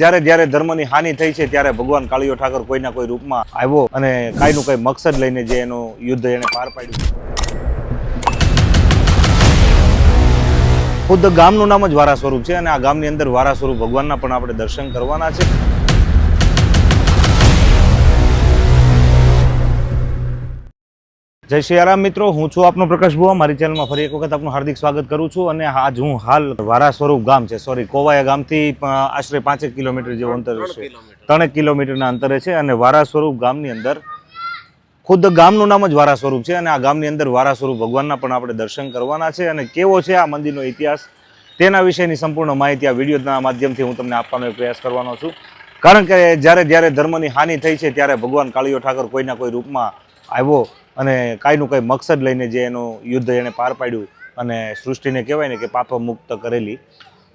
જ્યારે જ્યારે ધર્મની હાનિ થઈ છે ત્યારે ભગવાન કાળીયો ઠાકર કોઈના કોઈ રૂપમાં આવ્યો અને કાંઈનું કંઈ મકસદ લઈને જે એનું યુદ્ધ એને પાર પાડ્યું. ખુદ ગામનું નામ જ વારા સ્વરૂપ છે અને આ ગામની અંદર વારા સ્વરૂપ ભગવાનના પણ આપણે દર્શન કરવાના છે. જય શ્રી રામ મિત્રો હું છું આપનો પ્રકાશ બુઆ મારી ચેનલમાં ફરી એક વખત આપનું હાર્દિક સ્વાગત કરું છું અને આજ હું હાલ વારા સ્વરૂપ ગામ છે. સોરી કોવાયા ગામથી આશરે પાંચેક કિલોમીટર જેવું અંતર છે. ત્રણેક કિલોમીટરના અંતરે છે અને વારા સ્વરૂપ ગામની અંદર ખુદ ગામનું નામ જ વારા સ્વરૂપ છે અને આ ગામની અંદર વારા સ્વરૂપ ભગવાનના પણ આપણે દર્શન કરવાના છે. અને કેવો છે આ મંદિરનો ઇતિહાસ તેના વિશેની સંપૂર્ણ માહિતી આ વિડીયોના માધ્યમથી હું તમને આપવાનો પ્રયાસ કરવાનો છું. કારણ કે જ્યારે જ્યારે ધર્મની હાનિ થઈ છે ત્યારે ભગવાન કાળીઓ ઠાકર કોઈના કોઈ રૂપમાં આવ્યો અને કાંઈનું કંઈ મકસદ લઈને જે એનું યુદ્ધ એણે પાર પાડ્યું અને સૃષ્ટિને કહેવાય ને કે પાપ મુક્ત કરેલી.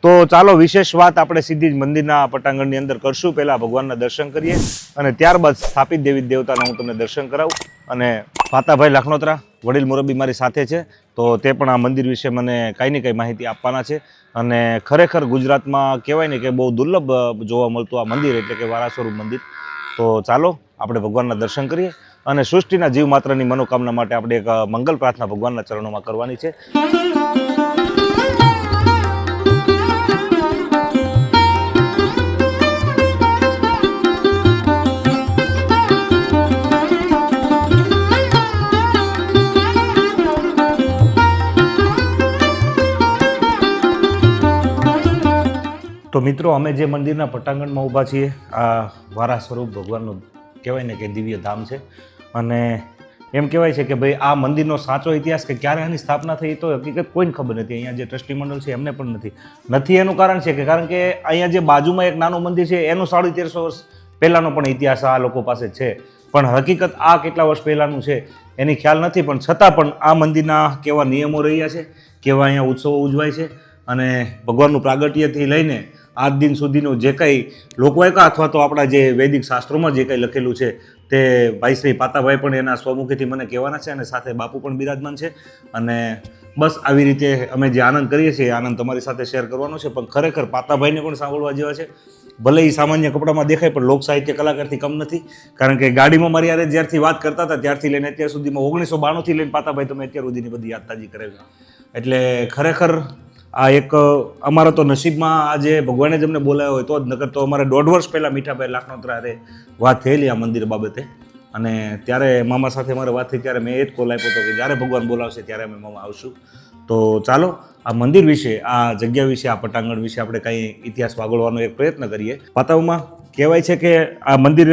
તો ચાલો વિશેષ વાત આપણે સીધી જ મંદિરના પટાંગણની અંદર કરશું. પહેલાં ભગવાનના દર્શન કરીએ અને ત્યારબાદ સ્થાપિત દેવી દેવતાના હું તમને દર્શન કરાવું. અને ફાતાભાઈ લાખનોત્રા, વડીલ મુરબ્બી મારી સાથે છે, તો તે પણ આ મંદિર વિશે મને કાંઈ ને કાંઈ માહિતી આપવાના છે. અને ખરેખર ગુજરાતમાં કહેવાય ને કે બહુ દુર્લભ જોવા મળતું આ મંદિર એટલે કે વારાસ્વરૂપ મંદિર. તો ચાલો આપણે ભગવાનના દર્શન કરીએ. અને સૃષ્ટિના જીવ માત્રની મનોકામના માટે આપણે એક મંગલ પ્રાર્થના ભગવાનના ચરણોમાં કરવાની છે. તો મિત્રો, અમે જે મંદિરના પટાંગણમાં ઊભા છીએ, આ વારા સ્વરૂપ ભગવાનનું કહેવાય ને કે દિવ્ય ધામ છે. અને એમ કહેવાય છે કે ભાઈ, આ મંદિરનો સાચો ઇતિહાસ કે ક્યારે આની સ્થાપના થઈ તો હકીકત કોઈને ખબર નથી. અહીંયા જે ટ્રસ્ટી મંડળ છે એમને પણ નથી. નથી એનું કારણ છે કે, કારણ કે અહીંયા જે બાજુમાં એક નાનું મંદિર છે, એનું સાડી તેરસો વર્ષ પહેલાંનો પણ ઇતિહાસ આ લોકો પાસે છે. પણ હકીકત આ કેટલા વર્ષ પહેલાંનું છે, એની ખ્યાલ નથી. પણ છતાં પણ આ મંદિરના કેવા નિયમો રહ્યા છે, કેવા અહીંયા ઉત્સવો ઉજવાય છે અને ભગવાનનું પ્રાગટ્યથી લઈને આજ દિન સુધીનું જે કંઈ લોકવાયકા અથવા તો આપણા જે વૈદિક શાસ્ત્રોમાં જે કંઈ લખેલું છે તે ભાઈ શ્રી પાતાભાઈ પણ એના સ્વમુખીથી મને કહેવાના છે અને સાથે બાપુ પણ બિરાજમાન છે. અને બસ આવી રીતે અમે જે આનંદ કરીએ છીએ એ આનંદ તમારી સાથે શેર કરવાનો છે. પણ ખરેખર પાતાભાઈને પણ સાંભળવા જેવા છે. ભલે એ સામાન્ય કપડામાં દેખાય, પણ લોક સાહિત્ય કલાકારથી કમ નથી. કારણ કે ગાડીમાં મારી યારે જ્યારથી વાત કરતા હતા, ત્યારથી લઈને અત્યાર સુધીમાં ઓગણીસો બાણુંથી લઈને પાતાભાઈ તમે અત્યાર સુધીની બધી યાદ તાજી કરેલી. એટલે ખરેખર આ એક અમારા તો નસીબમાં આજે ભગવાને જ અમને બોલાવ્યો હોય તો જ નકર તો અમારે દોઢ વર્ષ પહેલાં મીઠાભાઈ લાખનોત્રા હારે વાત થયેલી આ મંદિર બાબતે. અને ત્યારે મામા સાથે મારે વાત થઈ ત્યારે મેં એ જ કોલ આપ્યો હતો કે જ્યારે ભગવાન બોલાવશે ત્યારે અમે મામા આવશું. તો ચાલો આ મંદિર વિશે આ જગ્યા વિશે આ પટાંગણ વિશે આપણે કંઈ ઇતિહાસ વાગોળવાનો એક પ્રયત્ન કરીએ. વાતાવરણમાં કહેવાય છે કે આ મંદિર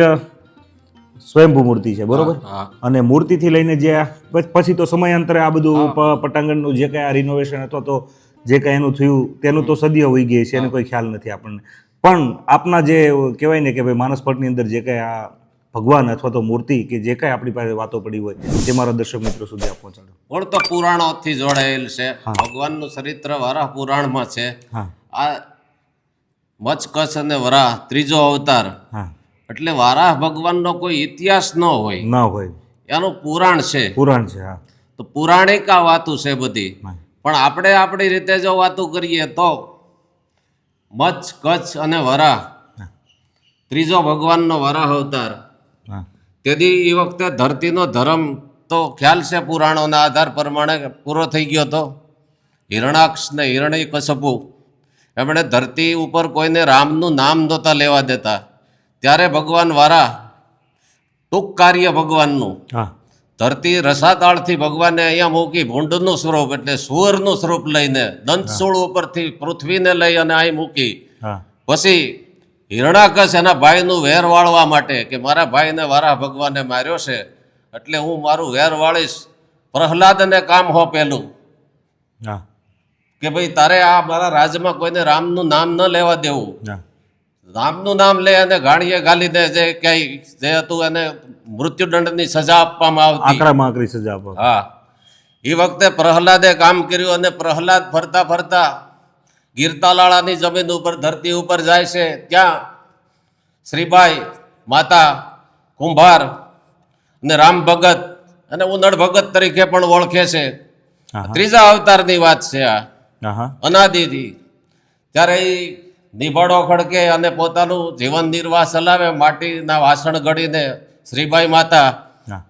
સ્વયંભૂ મૂર્તિ છે બરોબર? અને મૂર્તિથી લઈને જે પછી તો સમયાંતરે આ બધું પટાંગણનું જે કંઈ આ રિનોવેશન અથવા તો જે કંઈ એનું થયું તેનું તો સદીઓ હોઈ ગઈ છે એનો કોઈ ખ્યાલ નથી આપણને. પણ આપના જે કહેવાય ને કે ભાઈ માનસપટની અંદર જે કંઈ આ ભગવાન અથવા તો મૂર્તિ કે જે કંઈ આપણી પાસે વાતો પડી હોય તે મારા દર્શક મિત્રો સુધી આપ પહોંચાડો. મૂળ તો પુરાણોથી જોડાયેલ છે. ભગવાનનું ચરિત્ર વરાહ પુરાણમાં છે. આ મચકસ અને વરાહ ત્રીજો અવતાર. એટલે વારાહ ભગવાનનો કોઈ ઇતિહાસ ન હોય. ના હોય. એનું પુરાણ છે. પુરાણ છે હા. તો પુરાણિક આ વાતું છે બધી. પણ આપણે આપણી રીતે જો વાતો કરીએ તો મચ્છ કચ્છ અને વરાહ. ત્રીજો ભગવાનનો વરાહ અવતાર. તેથી એ વખતે ધરતીનો ધર્મ તો ખ્યાલ છે પુરાણોના આધાર પ્રમાણે પૂરો થઈ ગયો હતો હિરણાક્ષ ને હિરણય કશપુ એમણે ધરતી ઉપર કોઈને રામનું નામ નહોતા લેવા દેતા. ત્યારે ભગવાન વારા ટૂંક કાર્ય ભગવાનનું. હા. ધરતી રસાતાળથી ભગવાને અહીંયા મૂકી ભૂંડનું સ્વરૂપ એટલે સુવરનું સ્વરૂપ લઈને દંતસૂળ ઉપરથી પૃથ્વીને લઈ અને અહીં મૂકી. પછી હિરણાકશ એના ભાઈનું વેર વાળવા માટે કે મારા ભાઈને વારા ભગવાને માર્યો છે એટલે હું મારું વેર વાળીશ પ્રહલાદને કામ હો પેલું. કે ભાઈ તારે આ મારા રાજમાં કોઈને રામનું નામ ન લેવા દેવું. રામનું નામ લે અને ગાણીએ ગાલી દે જે ક્યાંય જે હતું એને મૃત્યુદંડની સજા આપવામાં આવતી. આકરામાં આકરી સજા આપવા. હા. એ વખતે પ્રહલાદે કામ કર્યું અને પ્રહલાદ ફરતા ફરતા ગીરતાલાળાની જમીન ઉપર ધરતી ઉપર જાય છે. ત્યાં શ્રીબાઈ માતા કુંભાર અને રામ ભગત અને ઉનડ ભગત તરીકે પણ ઓળખે છે. ત્રીજા અવતારની વાત છે આ. અનાદિથી. ત્યારે એ નિભાડો ખડકે અને પોતાનું જીવન નિર્વાહ ચલાવે માટીના વાસણ ઘડીને શ્રીબાઈ માતા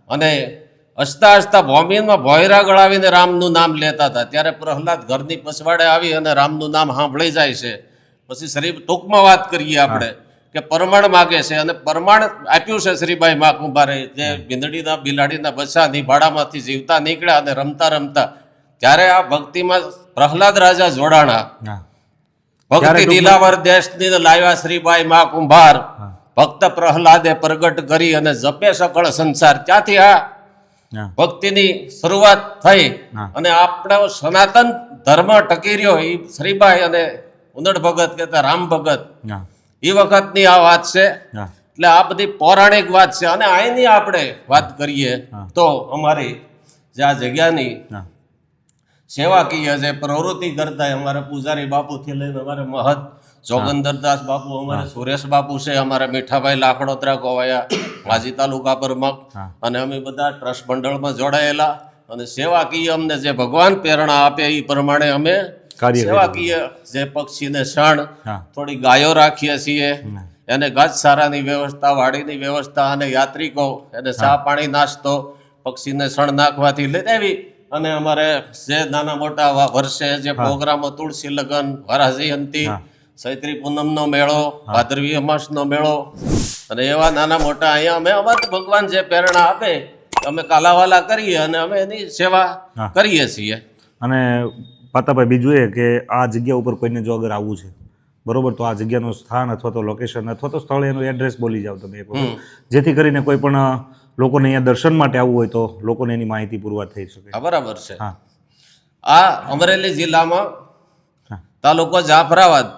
અને હસતા હસતા ભોમીમાં ભોયરા ગળાવીને રામનું નામ લેતા હતા. ત્યારે પ્રહલાદ ઘરની પછવાડે આવી અને રામનું નામ સાંભળી જાય છે. પછી શ્રી ટૂંકમાં વાત કરીએ આપણે કે પરમાણ માગે છે અને પરમાણ આપ્યું છે શ્રીબાઈ મા કુંભારે. જે ભીંદડીના બિલાડીના બચ્ચા નિભાડામાંથી જીવતા નીકળ્યા અને રમતા રમતા ત્યારે આ ભક્તિમાં પ્રહલાદ રાજા જોડાણા ભક્તિ દિલાવર દેશની લાવ્યા શ્રીબાઈ મા કુંભાર. ભક્ત પ્રહલાદે પ્રગટ કરી અને જપે સકળ સંસાર. ત્યાંથી આ ભક્તિની શરૂઆત થઈ અને આપણો સનાતન ધર્મ ટકી રહ્યો. એ શ્રીબાઈ અને ઉંદડ ભગત કહેતા રામ ભગત. એ એ વખતની આ વાત છે. એટલે આ બધી પૌરાણિક વાત છે. અને અહીંની આપણે વાત કરીએ તો અમારી જે આ જગ્યાની સેવાકીય જે પ્રવૃત્તિ કરતા. અમારા પૂજારી બાપુથી લઈને અમારે મહત જોગંદરદાસ બાપુ અમારે સુરેશ બાપુ છે અમારે મીઠાભાઈ લાખડોતરા ગોવાયા માજી તાલુકા હા. અને અમે બધા ટ્રસ્ટ મંડળમાં જોડાયેલા. અને સેવાકીય અમને જે ભગવાન પ્રેરણા આપે એ પ્રમાણે અમે સેવાકીય જે પક્ષીને શણ થોડી ગાયો રાખીએ છીએ. એને ઘાસચારાની વ્યવસ્થા વાડીની વ્યવસ્થા અને યાત્રિકો એને ચા પાણી નાસ્તો પક્ષીને શણ નાખવાથી લઈ આવી અને અમારે જે નાના મોટા વર્ષે જે પ્રોગ્રામો તુલસી લગ્ન વરાજી અંતિ. ચૈત્રી પૂનમનો મેળો ભાદરવી અમાસનો મેળો અને એવા નાના મોટા અહીંયા અમે અમારે ભગવાન જે પ્રેરણા આપે અમે કાલાવાલા કરીએ અને અમે એની સેવા કરીએ છીએ. અને પાતાભાઈ બીજું એ કે આ જગ્યા ઉપર કોઈને જો અગર આવવું છે બરોબર? તો આ જગ્યાનું સ્થાન અથવા તો લોકેશન અથવા તો સ્થળ એનું એડ્રેસ બોલી જાઓ તમે જેથી કરીને કોઈ પણ લોકોને અહીંયા દર્શન માટે આવવું હોય તો લોકોને એની માહિતી પૂરવાર થઈ શકે. બરાબર છે. હા. આ અમરેલી જિલ્લામાં તાલુકો જાફરાબાદ.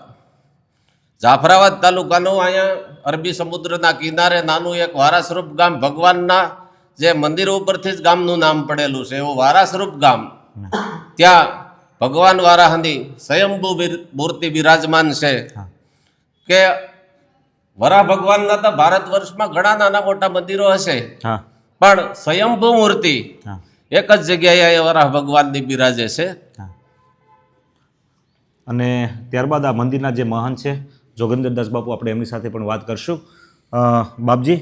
જાફરાબાદ તાલુકાનું અહીંયા અરબી સમુદ્રના કિનારે નાનું એક વારાસ્વરૂપ ગામ ભગવાનના જે મંદિર ઉપરથી જ ગામનું નામ પડેલું છે એવું વારાસ્વરૂપ ગામ. ત્યાં ભગવાન વારાહની સ્વયંભૂ મૂર્તિ બિરાજમાન છે કે વરા ભગવાનના તો ભારત વર્ષમાં ઘણા નાના મોટા મંદિરો હશે હા પણ સ્વયંભૂ મૂર્તિ હા એક જ જગ્યાએ વરાહ ભગવાનની બિરાજે છે હા અને ત્યારબાદ આ મંદિરના જે મહંત છે જોગેન્દ્રદાસ બાપુ આપણે એમની સાથે પણ વાત કરશું अ, बाप जी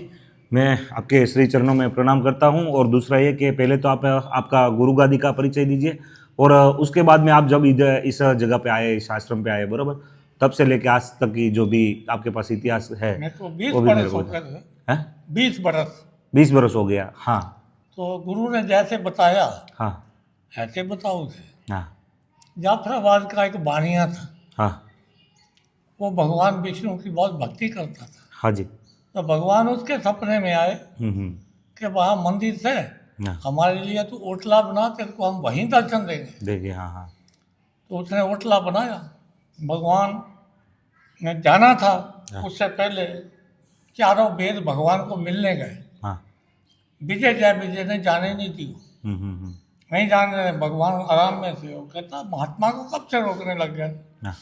मैं आपके श्री चरणों में प्रणाम करता हूँ और दूसरा ये कि पहले तो आप आपका गुरु गादी का परिचय दीजिए और अ, उसके बाद में आप जब इधर इस जगह पे आए इस आश्रम पे आए बराबर तब से लेके आज तक की जो भी आपके पास इतिहास है मेरे को बीस बरस हो गए बीस बरस। बीस बरस हो गया हाँ। तो गुरु ने जैसे बताया हाँ। ऐसे बताओ थे हाँ। जाफराबाद का एक बानिया था। हाँ। वो भगवान विष्णु की बहुत भक्ति करता था। हाँ जी। तो भगवान उसके सपने में आए हम्म हम्म। कि वहाँ मंदिर से हाँ। हमारे लिए तो ओटला बना तेरे को हम वहीं दर्शन देंगे। देखिए हाँ हाँ। तो उसने ओटला बनाया। भगवान जाना था हाँ। उससे पहले चारों वेद भगवान को मिलने गए। हाँ। विजय जय विजय ने जाने नहीं दी। वो। हम्म हम्म हम्म। नहीं जान रहे भगवान आराम में थे। वो कहता महात्मा को कब से रोकने लग गए? हाँ।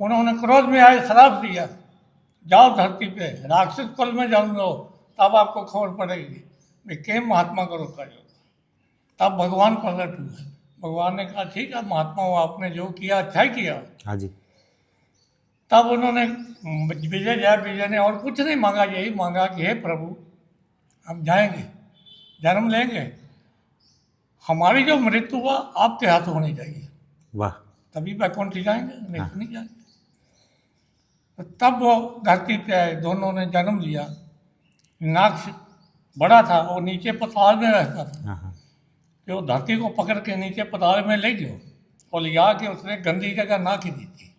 उन्होंने क्रोध में आए श्राप दिया। जाओ धरती पे राक्षस कुल में जन्म लो तब आपको खबर पड़ेगी मैं के महात्मा को रोका जो तब भगवान प्रकट हुए। भगवान ने कहा ठीक है महात्मा वो आपने जो किया अच्छा ही किया। हाँ जी। तब उन्होंने विजय जय विजय ने और कुछ नहीं मांगा यही मांगा कि हे प्रभु हम जाएँगे जन्म लेंगे। हमारी जो मृत्यु हुआ आपके हाथ होनी चाहिए। वाह। तभी वैकुंठ जाएँगे? नहीं तो नहीं जाएँगे। तो तब वो धरती पे आए दोनों ने जन्म लिया। नाग बड़ा था वो नीचे पताल में रहता था। हाँ हाँ। कि वो धरती को पकड़ के नीचे पताल में ले गयो और लिया आके उसने गंदी जगह नाक ही दी थी।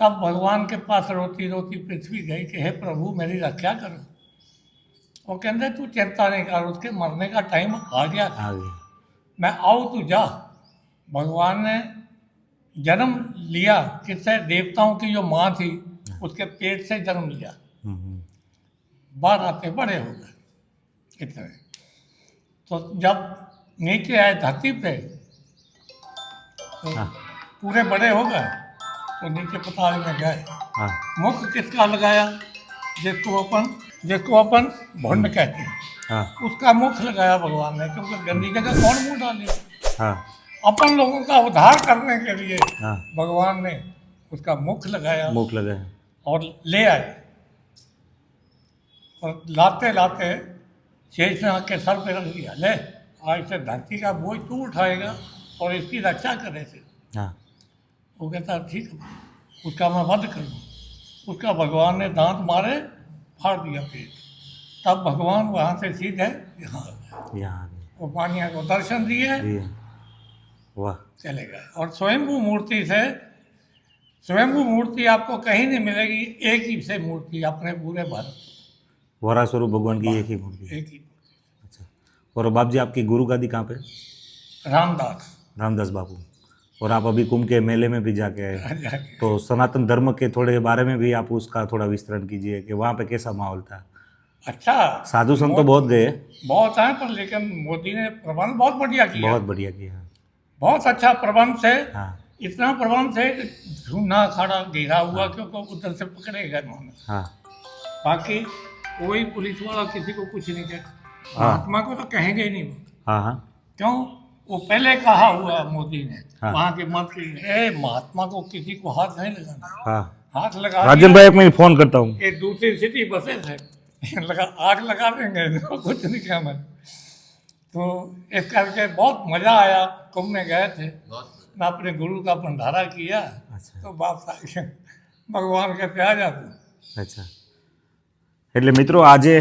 तब भगवान के पास रोती रोती पृथ्वी गई कि हे प्रभु मेरी रक्षा करो वो कहते तू चिंता नहीं कर उसके मरने का टाइम आ गया था आ गया मैं आऊँ तू जा भगवान ने जन्म लिया किससे देवताओं की जो माँ थी उसके पेट से जन्म लिया हम्म हम्म बाहर आते बड़े हो गए इतने तो जब नीचे आए धरती पे तो हाँ पूरे बड़े हो गए तो नीचे पताल में गए। हाँ। मुख किसका लगाया? जिसको अपन जिसको अपन भुंड कहते हैं। हाँ। उसका मुख लगाया भगवान ने क्योंकि गंदी जगह कौन मुँह डाले? हाँ। अपन लोगों का उद्धार करने के लिए हाँ। भगवान ने उसका मुख लगाया मुख लगे और ले आए। और लाते लाते शेषनाग के सर पे रख दिया। ले आज से धरती का बोझ तू उठाएगा और इसकी रक्षा करे से हाँ। वो कहता ठीक है उसका मैं वध करूँ उसका भगवान ने दांत मारे फाड़ दिया पेट। तब भगवान वहाँ से सीधे यहाँ आ गए। वो पानिया को दर्शन दिए। वाह। चले गए। और स्वयंभू मूर्ति से स्वयंभू मूर्ति आपको कहीं नहीं मिलेगी एक ही से मूर्ति अपने पूरे भारत वरा स्वरूप भगवान की एक ही मूर्ति। एक ही अच्छा। और बाप जी आपकी गुरु गादी कहाँ पे? रामदास। रामदास बापू और आप अभी कुंभ के मेले में भी जाके आए तो सनातन धर्म के थोड़े बारे में भी आप उसका थोड़ा विस्तरण कीजिए कि वहाँ पे कैसा माहौल था। अच्छा। साधु संत तो बहुत गए। बहुत है पर लेकिन मोदी ने प्रबंध बहुत बढ़िया किया। बहुत बढ़िया किया। बहुत अच्छा प्रबंध से हाँ। इतना प्रबंध है कि झूना अखाड़ा घेरा हुआ क्योंकि उधर से पकड़े गए उन्होंने हाँ। बाकी कोई पुलिस वाला किसी को कुछ नहीं कहता हाँ। महात्मा को तो कहेंगे ही नहीं। हाँ हाँ। क्यों? वो पहले कहा हुआ मोदी ने हाँ। वहाँ के मंत्री ने "ए, महात्मा को किसी को हाथ नहीं लगाना हाँ हाथ लगा राजन दिया, भाई एक मिनट फोन करता हूँ ये दूसरी सिटी बसे थे लगा आग लगा देंगे इनको कुछ नहीं किया मैं तो इस करके बहुत मजा आया कुंभ में गए थे मैं अपने गुरु का भंडारा किया अच्छा तो वापस आ गया भगवान के प्यार जाते અચ્છા એટલે મિત્રો આજે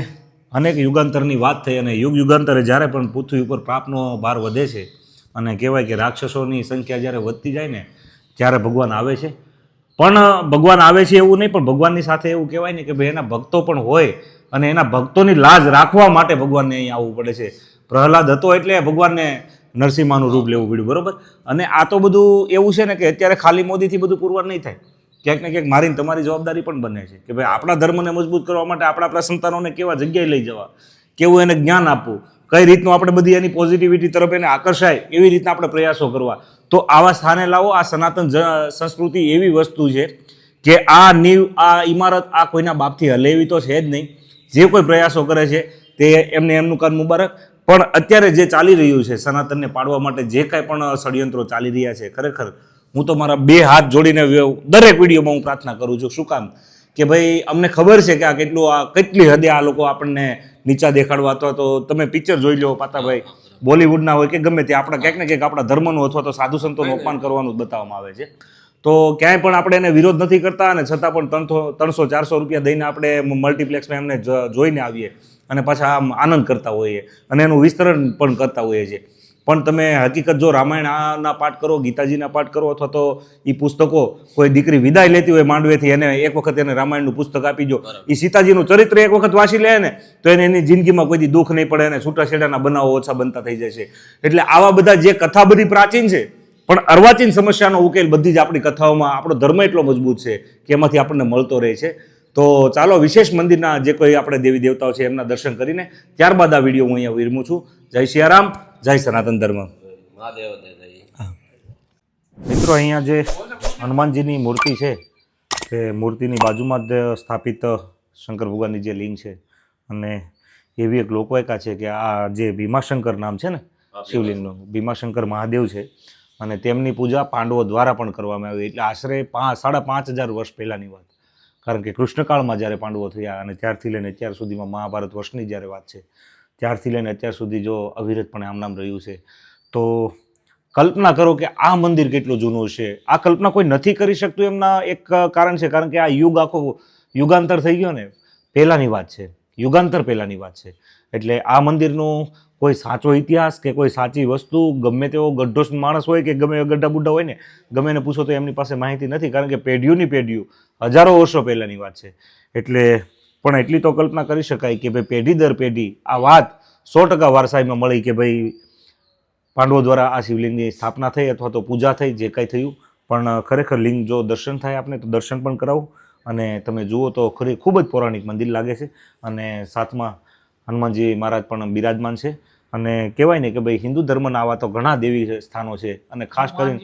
અનેક યુગાંતરની વાત થઈ અને યુગ યુગાંતરે જ્યારે પણ પૃથ્વી ઉપર પાપનો ભાર વધે છે અને કહેવાય કે રાક્ષસોની સંખ્યા જ્યારે વધતી જાય ને, ત્યારે ભગવાન આવે છે. પણ ભગવાન આવે છે એવું નહીં, પણ ભગવાનની સાથે એવું કહેવાય ને કે ભાઈ એના ભક્તો પણ હોય અને એના ભક્તોની લાજ રાખવા માટે ભગવાનને અહીં આવવું પડે છે. પ્રહલાદ હતો એટલે ભગવાનને નરસિંહાનું રૂપ લેવું પડ્યું, બરોબર? અને આ તો બધું એવું છે ને કે અત્યારે ખાલી મોદીથી બધું પુરવાર નહીં થાય. ક્યાંક ને ક્યાંક મારીને તમારી જવાબદારી પણ બને છે કે ભાઈ આપણા ધર્મને મજબૂત કરવા માટે આપણા આપણા સંતાનોને કેવા જગ્યાએ લઈ જવા, કેવું એને જ્ઞાન આપવું, કઈ રીતનું આપણે બધી એની પોઝિટિવિટી તરફ એને આકર્ષાય, એવી રીતના આપણે પ્રયાસો કરવા. તો આવા સ્થાને લાવો, આ સનાતન સંસ્કૃતિ એવી વસ્તુ છે કે આ નીવ, આ ઇમારત આ કોઈના બાપથી હલેવી તો છે જ નહીં. જે કોઈ પ્રયાસો કરે છે તે એમને એમનું કદ મુબારક. પણ અત્યારે જે ચાલી રહ્યું છે સનાતનને પાડવા માટે જે કાંઈ પણ ષડયંત્રો ચાલી રહ્યા છે, ખરેખર હું તો મારા બે હાથ જોડીને દરેક વિડીયોમાં હું પ્રાર્થના કરું છું. શું કામ? કે ભાઈ અમને ખબર છે કે આ કેટલું આ કેટલી હદે આ લોકો આપણને નીચા દેખાડવા અથવા તો તમે પિક્ચર જોઈ લો પાતાભાઈ. બોલિવૂડના હોય કે ગમે તે આપણા ક્યાંક ને ક્યાંક આપણા ધર્મનું અથવા તો સાધુ સંતોનું અપમાન કરવાનું બતાવવામાં આવે છે. તો ક્યાંય પણ આપણે એને વિરોધ નથી કરતા અને છતાં પણ ત્રણસો ત્રણસો ચારસો રૂપિયા દઈને આપણે મલ્ટીપ્લેક્સમાં એમને જોઈને આવીએ અને પાછા આમ આનંદ કરતા હોઈએ અને એનું વિસ્તરણ પણ કરતા હોઈએ છીએ. પણ તમે હકીકત જો રામાયણ આના પાઠ કરો ગીતાજીના પાઠ કરો અથવા તો એ પુસ્તકો કોઈ દીકરી વિદાય લેતી હોય માંડવેથી એને એક વખત એને રામાયણનું પુસ્તક આપી દો એ સીતાજીનું ચરિત્ર એક વખત વાંચી લે ને તો એને એની જિંદગીમાં કોઈ દુઃખ નહીં પડે અને છૂટાછેડાના બનાવો ઓછા બનતા થઈ જશે એટલે આવા બધા જે કથા બધી પ્રાચીન છે પણ અર્વાચીન સમસ્યાનો ઉકેલ બધી જ આપણી કથાઓમાં આપણો ધર્મ એટલો મજબૂત છે કે એમાંથી આપણને મળતો રહે છે. તો ચાલો વિશેષ મંદિરના જે કોઈ આપણે દેવી દેવતાઓ છે એમના દર્શન કરીને ત્યારબાદ આ વીડિયો હું અહીંયા વિરમું છું. જય સિયારામ જય સનાતન ધર્મ. મિત્રો અહીંયા જે હનુમાનજીની મૂર્તિ છે તે મૂર્તિની બાજુમાં જ સ્થાપિત શંકર ભગવાનની જે લિંગ છે અને એવી એક લોકવાયકા છે કે આ જે ભીમાશંકર નામ છે ને શિવલિંગનું ભીમાશંકર મહાદેવ છે અને તેમની પૂજા પાંડવો દ્વારા પણ કરવામાં આવી. એટલે આશરે પાંચ સાડા પાંચ હજાર વર્ષ પહેલાંની વાત. કારણ કે કૃષ્ણકાળમાં જ્યારે પાંડવો થયા અને ત્યારથી લઈને અત્યાર સુધીમાં મહાભારત વર્ષની જ્યારે વાત છે ત્યારથી લઈને અત્યાર સુધી જો અવિરતપણે આમ નામ રહ્યું છે, તો કલ્પના કરો કે આ મંદિર કેટલું જૂનું છે. આ કલ્પના કોઈ નથી કરી શકતું એમના એક કારણ છે, કારણ કે આ યુગ આખો યુગાંતર થઈ ગયો ને, પહેલાંની વાત છે. યુગાંતર પહેલાંની વાત છે. એટલે આ મંદિરનું કોઈ સાચો ઇતિહાસ કે કોઈ સાચી વસ્તુ, ગમે તેવો ગઢ્ઢો માણસ હોય કે ગમે ગઢા બુઢ્ઢા હોય ને, ગમે એને પૂછો તો એમની પાસે માહિતી નથી, કારણ કે પેઢીઓની પેઢીઓ હજારો વર્ષો પહેલાંની વાત છે. એટલે પણ એટલી તો કલ્પના કરી શકાય કે ભાઈ પેઢી દર પેઢી આ વાત સો ટકા વારસાઈમાં મળી કે ભાઈ પાંડવો દ્વારા આ શિવલિંગની સ્થાપના થઈ અથવા તો પૂજા થઈ જે કાંઈ થયું. પણ ખરેખર લિંગ જો દર્શન થાય આપણે તો દર્શન પણ કરાવું. અને તમે જુઓ તો ખરી ખૂબ જ પૌરાણિક મંદિર લાગે છે. અને સાથમાં હનુમાનજી મહારાજ પણ બિરાજમાન છે. અને કહેવાય ને કે ભાઈ હિન્દુ ધર્મના આવા તો ઘણા દેવી સ્થાનો છે. અને ખાસ કરીને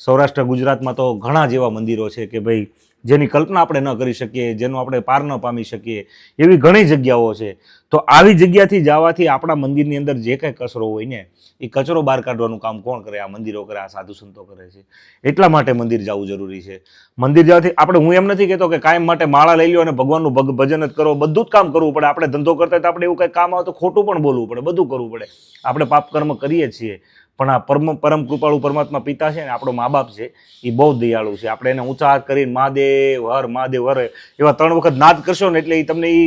સૌરાષ્ટ્ર ગુજરાતમાં તો ઘણા જેવા મંદિરો છે કે ભાઈ જેની કલ્પના આપણે ન કરી શકીએ, જેનું આપણે પાર ન પામી શકીએ, એવી ઘણી જગ્યાઓ છે. તો આવી જગ્યાથી જવાથી આપણા મંદિરની અંદર જે કાંઈ કચરો હોય ને, એ કચરો બહાર કાઢવાનું કામ કોણ કરે? આ મંદિરો કરે, આ સાધુ સંતો કરે છે. એટલા માટે મંદિર જવું જરૂરી છે. મંદિર જવાથી આપણે, હું એમ નથી કહેતો કે કાયમ માટે માળા લઈ લો અને ભગવાનનું ભગ ભજન જ કરો. બધું જ કામ કરવું પડે. આપણે ધંધો કરતા તો આપણે એવું કંઈ કામ આવે તો ખોટું પણ બોલવું પડે. બધું કરવું પડે. આપણે પાપ કર્મ કરીએ છીએ. પણ આ પરમ પરમ કૃપાળુ પરમાત્મા પિતા છે ને, આપણો મા બાપ છે, એ બહુ દયાળુ છે. આપણે એને ઊંચા કરીને મહાદેવ, હર મહાદેવ, હર, એવા ત્રણ વખત નાદ કરશો ને એટલે એ તમને એ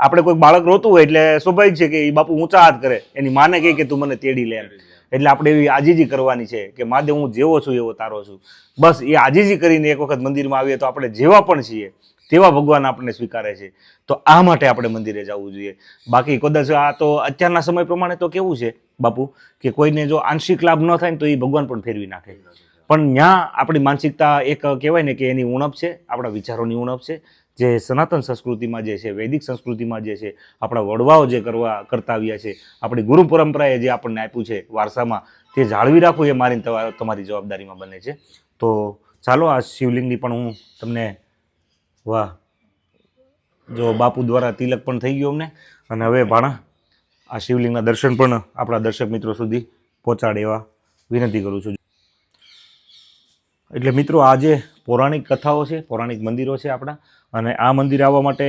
આપણે કોઈ બાળક રોતું હોય એટલે સ્વાભાવિક છે કે એ બાપુ ઊંચા હાથ કરે. એની માને કહે કે તું મને તેડી લે. એટલે આપણે એવી આજીજી કરવાની છે કે મહાદેવ હું જેવો છું એવો તારો છું. બસ એ આજીજી કરીને એક વખત મંદિરમાં આવીએ તો આપણે જેવા પણ છીએ. તેવા ભગવાન આપણને સ્વીકારે છે. તો આ માટે આપણે મંદિરે જવું જોઈએ. બાકી કદાચ આ તો અત્યારના સમય પ્રમાણે તો કેવું છે, બાપુ, કે કોઈને જો આંશિક લાભ ન થાય ને તો એ ભગવાન પણ ફેરવી નાખે. પણ ત્યાં આપણી માનસિકતા એક કહેવાય ને કે એની ઉણપ છે, આપણા વિચારોની ઉણપ છે. જે સનાતન સંસ્કૃતિમાં જે છે, વૈદિક સંસ્કૃતિમાં જે છે, આપણા વડવાઓ જે કરવા કરતા આવ્યા છે, આપણી ગુરુ પરંપરાએ જે આપણને આપ્યું છે વારસામાં, તે જાળવી રાખવું એ મારી તમારી જવાબદારીમાં બને છે. તો ચાલો, આ શિવલિંગની પણ હું તમને વાહ. જો બાપુ દ્વારા તિલક પણ થઈ ગયું અમને. અને હવે ભાણા, આ શિવલિંગના દર્શન પણ આપણા દર્શક મિત્રો સુધી પહોંચાડે એવા વિનંતી કરું છું. એટલે મિત્રો આજે પૌરાણિક કથાઓ છે, પૌરાણિક મંદિરો છે આપણા, અને આ મંદિર આવવા માટે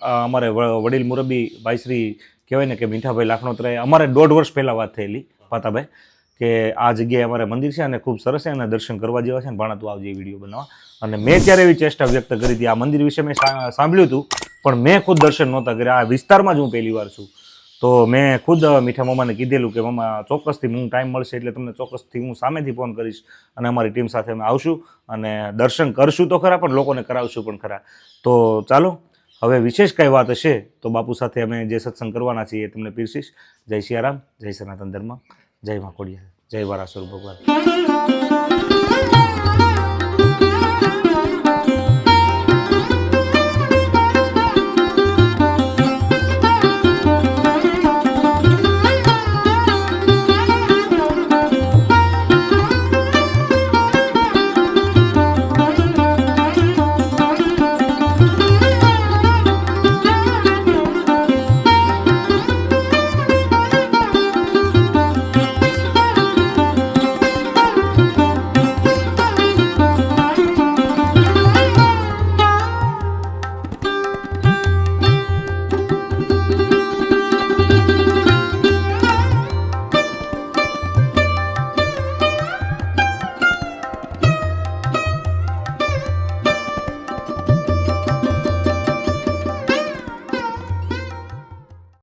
અમારે વડીલ મુરબી ભાઈશ્રી કહેવાય ને કે મીઠાભાઈ લાખણોત્રાએ અમારે દોઢ વર્ષ પહેલાં વાત થયેલી, પાતાભાઈ, કે આ જગ્યાએ અમારે મંદિર છે અને ખૂબ સરસ છે અને દર્શન કરવા જેવા છે ને, ભાણા તું આવજે વીડિયો બનાવવા. અને મેં ત્યારે એવી ચેષ્ટા વ્યક્ત કરી હતી. આ મંદિર વિશે મેં સાંભળ્યું હતું, પણ મેં ખુદ દર્શન નહોતા કર્યા. આ વિસ્તારમાં જ હું પહેલી વાર છું. તો મેં ખુદ મીઠા મામાને કીધેલું કે, મામા, ચોક્કસથી હું ટાઈમ મળશે એટલે તમને ચોક્કસથી હું સામેથી ફોન કરીશ અને અમારી ટીમ સાથે અમે આવશું અને દર્શન કરશું તો ખરા, પણ લોકોને કરાવશું પણ ખરા. તો ચાલો, હવે વિશેષ કાંઈ વાત હશે તો બાપુ સાથે અમે જે સત્સંગ કરવાના છીએ એ તમને પીરસીશ. જય સિયારામ, જય સનાતન ધર્મ, જય મા ખોડિયાર, જય વારાસુર ભગવાન.